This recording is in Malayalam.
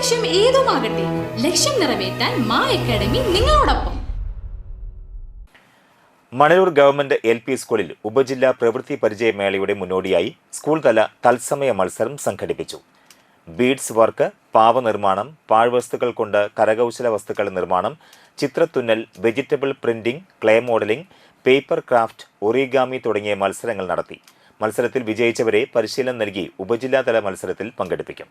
ലക്ഷ്യം ഏതുമാകട്ടെ ലക്ഷ്യം നിറവേറ്റാൻ മാ അക്കാഡമി നിങ്ങളോടൊപ്പം. മണലൂർ ഗവൺമെന്റ് എൽ പി സ്കൂളിൽ ഉപജില്ലാ പ്രവൃത്തി പരിചയമേളയുടെ മുന്നോടിയായി സ്കൂൾ തല തത്സമയ മത്സരം സംഘടിപ്പിച്ചു. ബീഡ്സ് വർക്ക് പാവനിർമ്മാണം പാഴ്വസ്തുക്കൾ കൊണ്ട് കരകൗശല വസ്തുക്കൾ നിർമ്മാണം ചിത്രത്തുന്നൽ vegetable printing clay modelling paper craft origami തുടങ്ങിയ മത്സരങ്ങൾ നടത്തി. മത്സരത്തിൽ വിജയിച്ചവരെ പരിശീലനം നൽകി ഉപജില്ലാതല മത്സരത്തിൽ പങ്കെടുപ്പിക്കും.